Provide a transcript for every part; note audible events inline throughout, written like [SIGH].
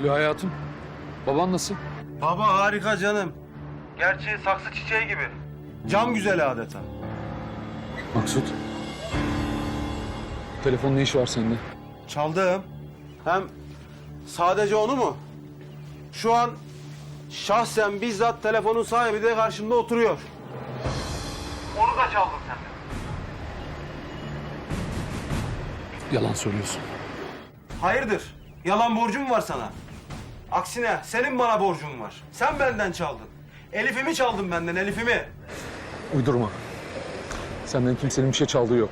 Alo hayatım. Baban nasıl? Baba harika canım. Gerçi saksı çiçeği gibi. Cam güzeli adeta. Maksut. Telefonun ne işi var sende? Çaldım. Hem sadece onu mu? Şu an şahsen bizzat telefonun sahibi de karşımda oturuyor. Onu da çaldın sen. Yalan söylüyorsun. Hayırdır? Yalan borcum var sana. Aksine senin bana borcun var. Sen benden çaldın. Elif'imi çaldın benden, Elif'imi. Uydurma. Senden kimsenin bir şey çaldığı yok.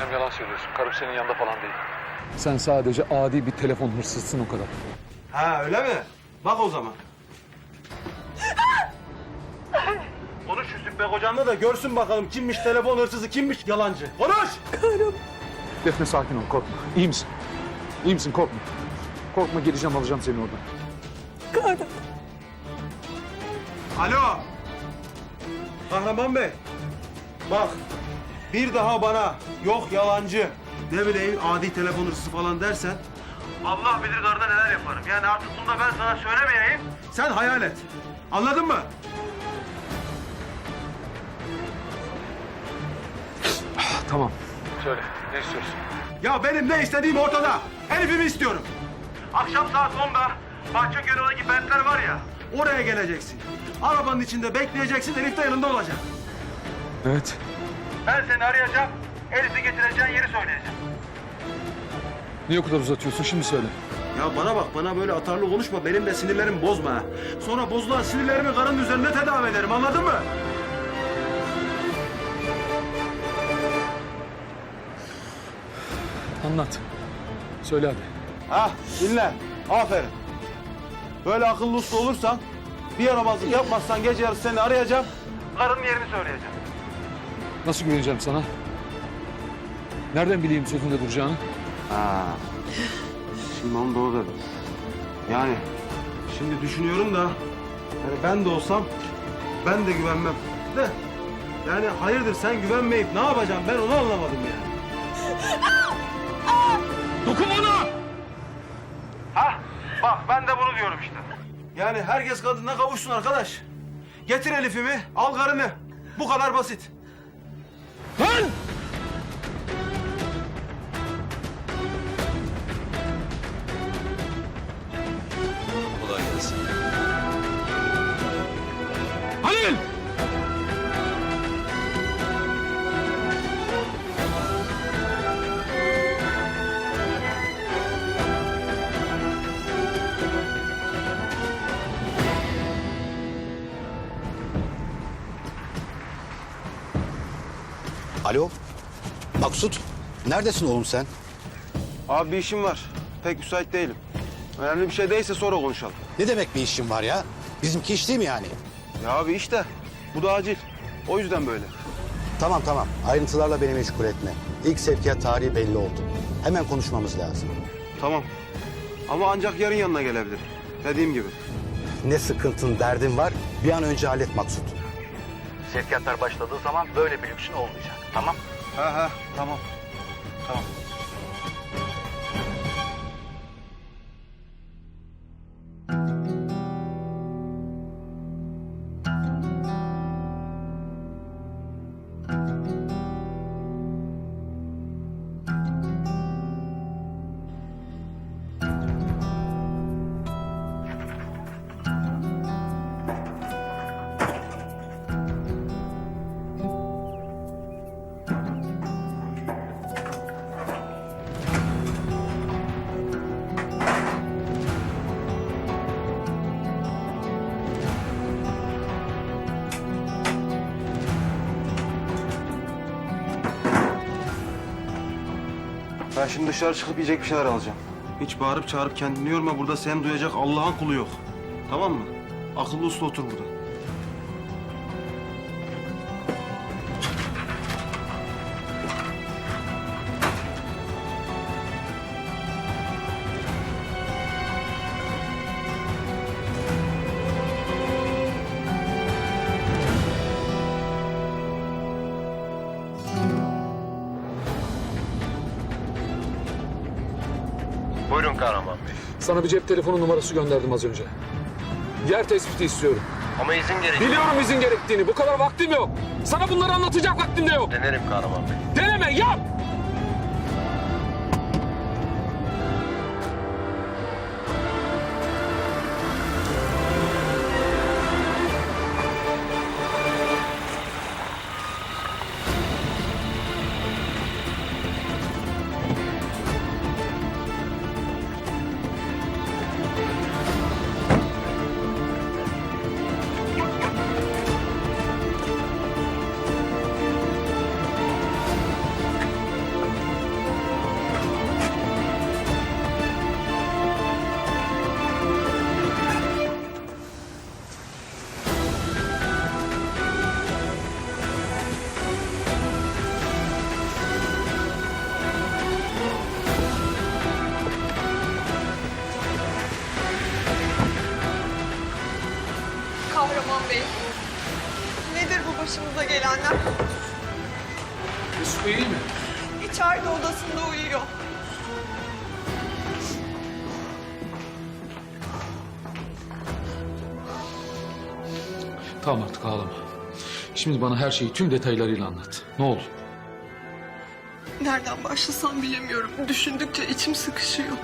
Hem yalan söylüyorsun. Karım senin yanında falan değil. Sen sadece adi bir telefon hırsızsın o kadar. Ha öyle mi? Bak o zaman. Konuş Yusuf Bey kocanla da görsün bakalım kimmiş telefon hırsızı, kimmiş yalancı. Konuş! Defne sakin ol korkma. İyi misin? İyi misin korkma. Korkma geleceğim alacağım seni oradan. Alo! Kahraman Bey. Bak bir daha bana yok yalancı ne bileyim adi telefon hırsızı falan dersen Allah bilir karda neler yaparım. Yani artık bunu da ben sana söylemeyeyim. Sen hayal et. Anladın mı? Tamam. Söyle ne istiyorsun? Ya benim ne istediğim ortada. Elif'imi istiyorum. Akşam saat 10'da Bahçeköy'deki bentler var ya. Oraya geleceksin. Arabanın içinde bekleyeceksin. Elif de yanında olacak. Evet. Ben seni arayacağım. Elif'i getireceğin yeri söyleyeceğim. Niye o kadar uzatıyorsun şimdi söyle. Ya bana bak bana böyle atarlı konuşma. Benim de sinirlerim bozma. ha. Sonra bozulan sinirlerimi karın üzerinde tedavi ederim. Anladın mı? Anlat. Söyle hadi. Ha dinle. Aferin. Böyle akıllı uslu olursan bir yaramazlık yapmazsan gece yarısı seni arayacağım. Karının yerini söyleyeceğim. Nasıl güveneceğim sana? Nereden bileyim sözünde duracağını? Ha. Şimdi onu doğru dedim. Yani şimdi düşünüyorum da yani ben de olsam ben de güvenmem. De yani hayırdır sen güvenmeyip ne yapacağım ben onu anlamadım yani. [LAUGHS] Yani herkes kadına kavuşsun arkadaş. Getir Elif'imi al karını. Bu kadar basit. Lan! Maksut. Neredesin oğlum sen? Abi bir işim var. Pek müsait değilim. Önemli bir şey değilse sonra konuşalım. Ne demek bir işin var ya? Bizimki iş değil mi yani? Ya abi işte. Bu da acil. O yüzden böyle. Tamam tamam. Ayrıntılarla beni meşgul etme. İlk sevkiyat tarihi belli oldu. Hemen konuşmamız lazım. Tamam. Ama ancak yarın yanına gelebilirim. Dediğim gibi. Ne sıkıntın, derdin var bir an önce hallet Maksut. Sevkiyatlar başladığı zaman böyle bir lüksün olmayacak. Tamam. Ha ha tamam. Tamam. Ben şimdi dışarı çıkıp yiyecek bir şeyler alacağım. Hiç bağırıp çağırıp kendini yorma. Burada seni duyacak Allah'ın kulu yok. Tamam mı? Akıllı uslu otur burada. Buyurun Kahraman Bey. Sana bir cep telefonu numarası gönderdim az önce. Yer tespiti istiyorum. Ama izin gerekiyor. Biliyorum izin gerektiğini. Bu kadar vaktim yok. Sana bunları anlatacak vaktim de yok. Denerim Kahraman Bey. Deneme yap. Tamam artık ağlama. Şimdi bana her şeyi tüm detaylarıyla anlat. Ne oldu? Nereden başlasam bilemiyorum. Düşündükçe içim sıkışıyor.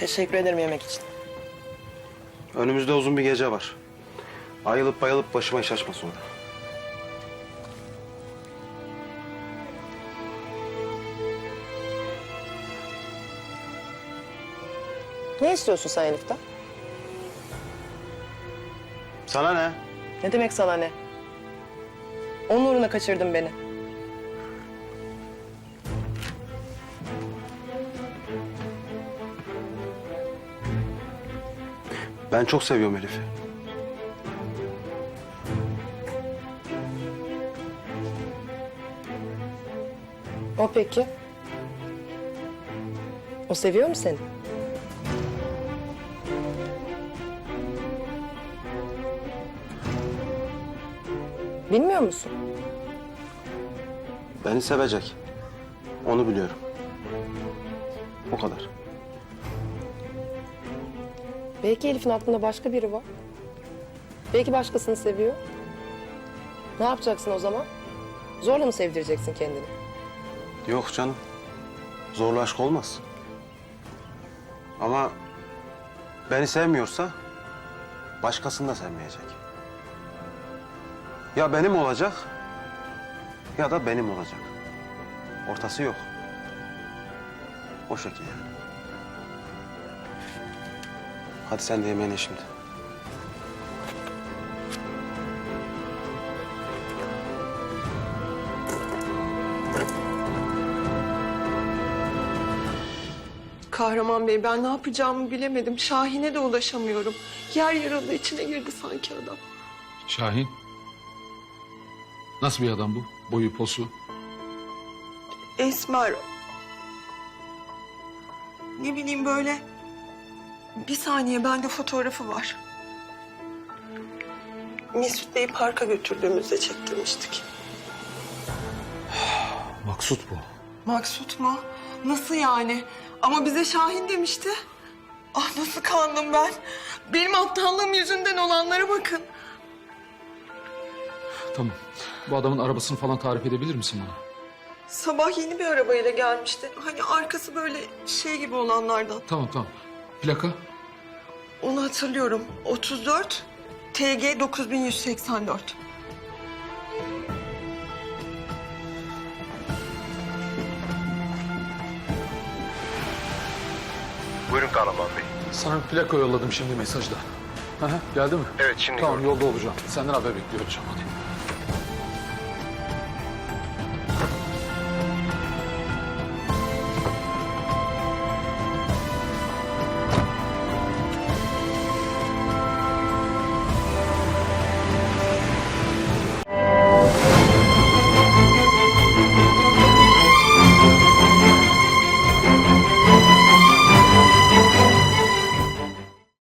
Teşekkür ederim yemek için. Önümüzde uzun bir gece var. Ayılıp bayılıp başıma iş açma sonra. Ne istiyorsun sen Elif'ten? Sana ne? Ne demek sana ne? Onun uğruna kaçırdın beni. Ben çok seviyorum Elif'i. O peki? O seviyor mu seni? Bilmiyor musun? Beni sevecek. Onu biliyorum. O kadar. Belki Elif'in aklında başka biri var. Belki başkasını seviyor. Ne yapacaksın o zaman? Zorla mı sevdireceksin kendini? Yok canım. Zorla aşk olmaz. Ama beni sevmiyorsa başkasını da sevmeyecek. Ya benim olacak ya da benim olacak. Ortası yok. O şekilde. Hadi sen de yemeğine şimdi. Kahraman Bey ben ne yapacağımı bilemedim. Şahin'e de ulaşamıyorum. Yer yarıldı içine girdi sanki adam. Şahin. Nasıl bir adam bu? Boyu posu. Esmer. Ne bileyim böyle. Bir saniye bende fotoğrafı var. Mesut Bey'i parka götürdüğümüzde çektirmiştik. [SIGHS] Maksut bu. Maksut mu? Nasıl yani? Ama bize Şahin demişti. Ah nasıl kandım ben. Benim aptallığım yüzünden olanlara bakın. Tamam. Bu adamın arabasını falan tarif edebilir misin bana? Sabah yeni bir arabayla gelmişti. Hani arkası böyle şey gibi olanlardan. Tamam tamam. Plaka? Onu hatırlıyorum. 34 TG 9184. Buyurun Kahraman Bey. Sana plaka yolladım şimdi mesajda. Hı, Geldi mi? Evet, şimdi Tamam gördüm. yolda olacağım. Senden haber bekliyor olacağım hadi.